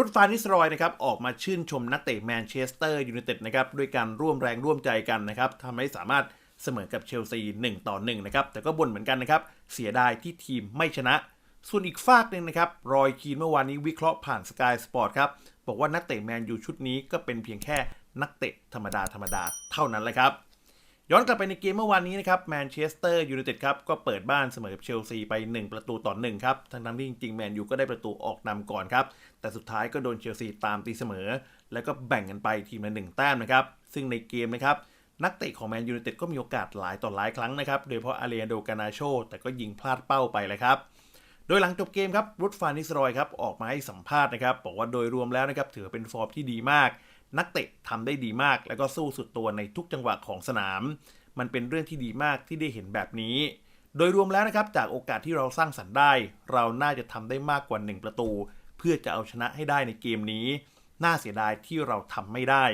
รุดฟานิสรอยนะครับออกมาชื่นชมนักเตะแมนเชสเตอร์ยูไนเต็ดนะครับด้วยการร่วมแรงร่วมใจกันนะครับทำให้สามารถเสมอกับเชลซี1ต่อ1นะครับแต่ก็บ่นเหมือนกันนะครับเสียดายที่ทีมไม่ชนะ ส่วนอีกฝากหนึ่งนะครับรอยคีนเมื่อวานนี้วิเคราะห์ผ่านสกายสปอร์ตครับบอกว่านักเตะแมนยูชุดนี้ก็เป็นเพียงแค่นักเตะธรรมดาธรรมดาเท่านั้นแหละครับ ย้อนกลับไปในเกมเมื่อวานนี้นะครับแมนเชสเตอร์ยูไนเต็ดครับก็เปิดบ้านเสมอกับเชลซีไป 1 ประตูต่อ1ครับทั้งนั้นที่จริงๆแมนยูก็ได้ประตูออกนำก่อนครับ แต่สุดท้ายก็โดนเชลซีตามตีเสมอ แล้วก็แบ่งกันไปทีมละหนึ่งแต้มนะครับ ซึ่งในเกมนะครับ นักเตะของแมนยูไนเต็ดก็มีโอกาสหลายต่อหลายครั้งนะครับโดยเฉพาะอาเรียโดกานาโชแต่ก็ยิงพลาดเป้าไปเลยครับโดยหลังจบเกมครับรุดฟานิสรอยครับออกมาให้สัมภาษณ์นะครับบอกว่าโดยรวมแล้วนะครับถือเป็นฟอร์มที่ดีมาก นักเตะทำได้ดีมาก แล้วก็สู้สุดตัวในทุกจังหวะของสนาม มันเป็นเรื่องที่ดีมากที่ได้เห็นแบบนี้ โดยรวมแล้วนะครับจากโอกาสที่เราสร้างสรรค์ได้ เราน่าจะทำได้มากกว่า 1 ประตู เพื่อจะเอาชนะให้ได้ในเกมนี้ น่าเสียดายที่เราทำไม่ได้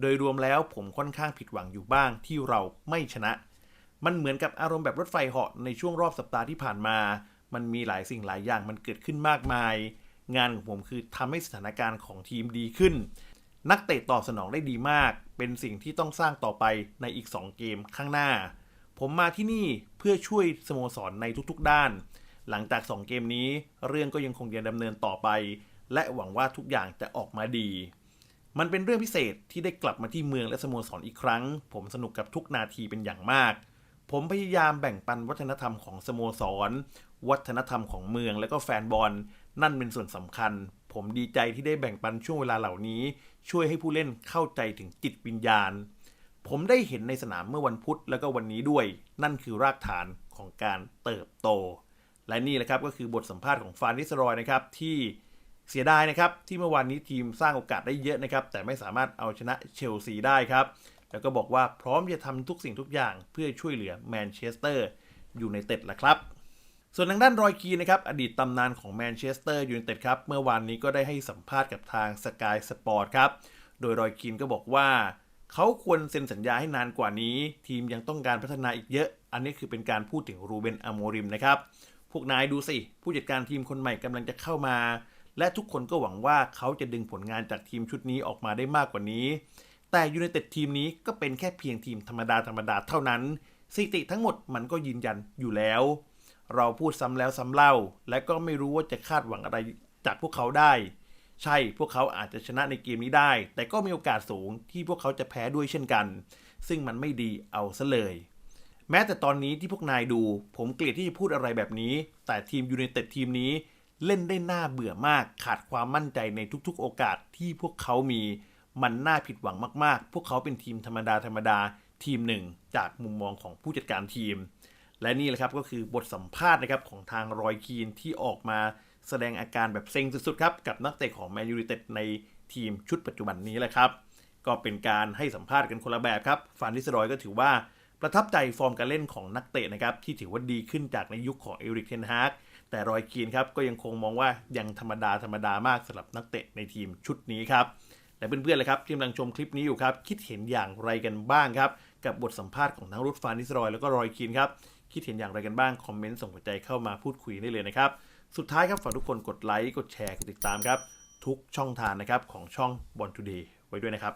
โดยรวมแล้วผมค่อนข้างผิดหวังอยู่บ้างที่เราไม่ชนะ มันเหมือนกับอารมณ์แบบรถไฟเหาะในช่วงรอบสัปดาห์ที่ผ่านมา มันมีหลายสิ่งหลายอย่างมันเกิดขึ้นมากมายงานของผมคือทำให้สถานการณ์ของทีมดีขึ้น นักเตะตอบสนองได้ดีมาก เป็นสิ่งที่ต้องสร้างต่อไปในอีก 2 เกมข้างหน้า ผมมาที่นี่เพื่อช่วยสโมสรในทุกๆ ด้าน หลังจาก 2 เกมนี้ เรื่องก็ยังคงจะดำเนินต่อไป และหวังว่าทุกอย่างจะออกมาดี มันเป็นเรื่องพิเศษที่ได้กลับมาที่เมืองและสโมสรอีกครั้ง ผมสนุกกับทุกนาทีเป็นอย่างมาก ผมพยายามแบ่งปันวัฒนธรรมของสโมสร วัฒนธรรมของเมืองและก็แฟนบอลนั่นเป็นส่วนสำคัญ ผมดีใจที่ได้แบ่งปันช่วงเวลาเหล่านี้ ช่วยให้ผู้เล่นเข้าใจถึงจิตวิญญาณ ผมได้เห็นในสนามเมื่อวันพุธแล้วก็วันนี้ด้วย นั่นคือรากฐานของการเติบโต และนี่แหละครับก็คือบทสัมภาษณ์ของฟานนิสรอยนะครับที่เสียดายนะครับที่เมื่อวานนี้ทีมสร้างโอกาสได้เยอะนะครับ แต่ไม่สามารถเอาชนะเชลซีได้ครับ แล้วก็บอกว่าพร้อมจะทำทุกสิ่งทุกอย่างเพื่อช่วยเหลือแมนเชสเตอร์อยูไนเต็ดละครับ ส่วนทางด้านรอยคีนนะครับอดีตตำนานของแมนเชสเตอร์ยูไนเต็ดครับเมื่อวานนี้ก็ได้ให้สัมภาษณ์กับทางสกายสปอร์ตครับ โดยรอยคีนก็บอกว่าเขาควรเซ็นสัญญาให้นานกว่านี้ ทีมยังต้องการพัฒนาอีกเยอะ อันนี้คือเป็นการพูดถึงรูเบนอโมริมนะครับ พวกนายดูสิ ผู้จัดการทีมคนใหม่กำลังจะเข้ามา และทุกคนก็หวังว่าเขาจะดึงผลงานจากทีมชุดนี้ออกมาได้มากกว่านี้ แต่ยูไนเต็ดทีมนี้ก็เป็นแค่เพียงทีมธรรมดาธรรมดาเท่านั้นสถิติทั้งหมดมันก็ยืนยันอยู่แล้ว เราพูดซ้ำแล้วซ้ำเล่า และก็ไม่รู้ว่าจะคาดหวังอะไรจากพวกเขาได้ ใช่พวกเขาอาจจะชนะในเกมนี้ได้ แต่ก็มีโอกาสสูงที่พวกเขาจะแพ้ด้วยเช่นกัน ซึ่งมันไม่ดีเอาซะเลย แม้แต่ตอนนี้ที่พวกนายดู ผมเกลียดที่จะพูดอะไรแบบนี้ แต่ทีมยูไนเต็ดทีมนี้ เล่นได้น่าเบื่อมาก ขาดความมั่นใจในทุกๆ โอกาสที่พวกเขามี มันน่าผิดหวังมากๆ พวกเขาเป็นทีมธรรมดาธรรมดาทีมหนึ่งจากมุมมองของผู้จัดการทีม และนี่แหละครับก็คือบทสัมภาษณ์นะครับของทางรอยคีนที่ออกมาแสดงอาการแบบเซ็งสุดๆครับกับนักเตะของแมนยู i นเต็ดในทีมชุดปัจจุบันนี้แหละครับ ก็เป็นการให้สัมภาษณ์กันคนละแบบครับฟานดิสรอยก็ถือว่าประทับใจฟอร์มการเล่นของนักเตะนะครับที่ถือว่าดีขึ้นจากในยุคของเอริกเทนฮากแต่รอยคีนครับก็ยังคงมองว่ายังธรรมดาธรรมดามากสำหรับนักเตะในทีมชุดนี้ครับและเพื่อนๆเลยครับที่กำลังชมคลิปนี้อยู่ครับคิดเห็นอย่างไรกันบ้างครับกับบทสัมภาษณ์ของทั้งรุดฟานิสรอยแล้วก็รอยคีนครับ คิดเห็นอย่างไรกันบ้าง คอมเมนต์ส่งหัวใจเข้ามาพูดคุยได้เลยนะครับ สุดท้ายครับฝากทุกคนกดไลค์กดแชร์กดติดตามครับ ทุกช่องทางนะครับของช่องบอลทูเดย์ไว้ด้วยนะครับ